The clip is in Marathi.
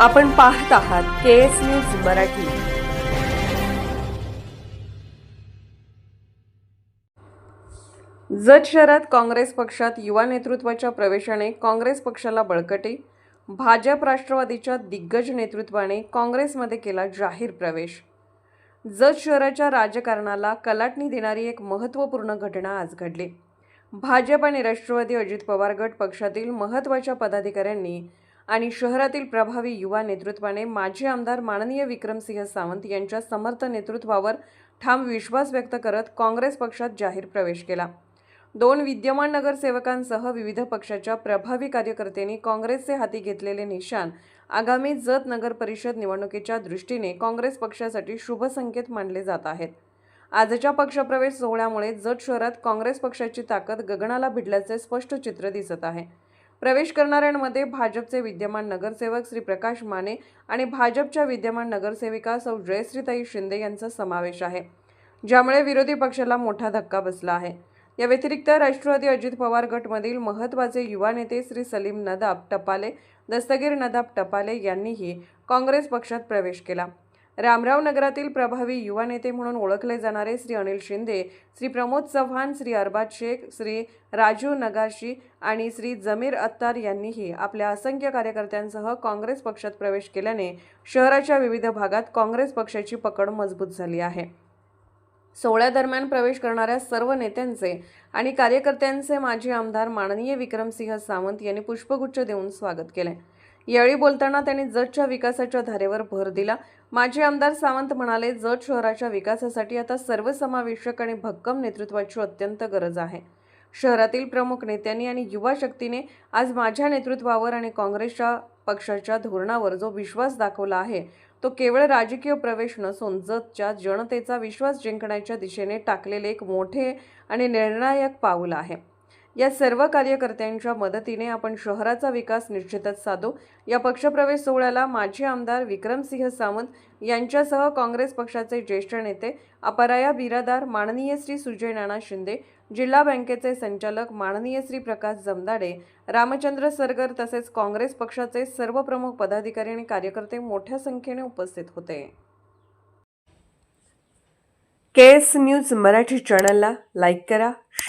आपण पाहत आहात K S news Marathi. Jath शहरात काँग्रेस पक्षात युवा नेतृत्वाच्या प्रवेशाने काँग्रेस पक्षाला बळकटे भाजप राष्ट्रवादीच्या दिग्गज नेतृत्वाने काँग्रेसमध्ये केला जाहीर प्रवेश. जत शहराच्या राजकारणाला कलाटणी देणारी एक महत्त्वपूर्ण घटना आज घडली. भाजप आणि राष्ट्रवादी अजित पवार गट पक्षातील महत्त्वाच्या पदाधिकाऱ्यांनी आणि शहरातील प्रभावी युवा नेतृत्वाने माजी आमदार माननीय विक्रमसिंह सावंत यांच्या समर्थ नेतृत्वावर ठाम विश्वास व्यक्त करत काँग्रेस पक्षात जाहीर प्रवेश केला. दोन विद्यमान नगरसेवकांसह विविध पक्षाच्या प्रभावी कार्यकर्त्यांनी काँग्रेसचे हाती घेतलेले निशाण आगामी जत नगर परिषद निवडणुकीच्या दृष्टीने काँग्रेस पक्षासाठी शुभ संकेत मानले जात आहेत. आजच्या पक्षप्रवेश सोहळ्यामुळे जत शहरात काँग्रेस पक्षाची ताकद गगनाला भिडल्याचे स्पष्ट चित्र दिसत आहे. प्रवेश करणाऱ्यांमध्ये भाजपचे विद्यमान नगरसेवक श्री प्रकाश माने आणि भाजपच्या विद्यमान नगरसेविका सौ. जयश्रीताई शिंदे यांचा समावेश आहे ज्यामुळे विरोधी पक्षाला मोठा धक्का बसला आहे. या व्यतिरिक्त राष्ट्रवादी अजित पवार गटमधील महत्त्वाचे युवा नेते श्री सलीम नदाब टपाले दस्तगीर नदाब टपाले यांनीही काँग्रेस पक्षात प्रवेश केला. रामराव नगरातील प्रभावी युवा नेते म्हणून ओळखले जाणारे श्री अनिल शिंदे श्री प्रमोद चव्हाण श्री अरबाज शेख श्री राजू नगाशी आणि श्री जमीर अत्तार यांनीही आपल्या असंख्य कार्यकर्त्यांसह काँग्रेस पक्षात प्रवेश केल्याने शहराच्या विविध भागात काँग्रेस पक्षाची पकड मजबूत झाली आहे. सोहळ्यादरम्यान प्रवेश करणाऱ्या सर्व नेत्यांचे आणि कार्यकर्त्यांचे माजी आमदार माननीय विक्रमसिंह सावंत यांनी पुष्पगुच्छ देऊन स्वागत केले. यावेळी बोलताना त्यांनी जतच्या विकासाच्या धारेवर भर दिला. माजी आमदार सावंत म्हणाले जत शहराच्या विकासासाठी आता सर्वसमावेशक आणि भक्कम नेतृत्वाची अत्यंत गरज आहे. शहरातील प्रमुख नेत्यांनी आणि युवा शक्तीने आज माझ्या नेतृत्वावर आणि काँग्रेसच्या पक्षाच्या धोरणावर जो विश्वास दाखवला आहे तो केवळ राजकीय प्रवेश नसून जतच्या जनतेचा विश्वास जिंकण्याच्या दिशेने टाकलेले एक मोठे आणि निर्णायक पाऊल आहे. या सर्व कार्यकर्त्यांच्या मदतीने आपण शहराचा विकास निश्चितच साधू. या पक्षप्रवेश सोहळ्याला माजी आमदार विक्रमसिंह सावंत यांच्यासह काँग्रेस पक्षाचे ज्येष्ठ नेते अपराया बिरादार माननीय श्री सुजय नाना शिंदे जिल्हा बँकेचे संचालक माननीय श्री प्रकाश जमदाडे रामचंद्र सरगर तसेच काँग्रेस पक्षाचे सर्व प्रमुख पदाधिकारी आणि कार्यकर्ते मोठ्या संख्येने उपस्थित होते. के एस न्यूज मराठी चॅनलला लाईक करा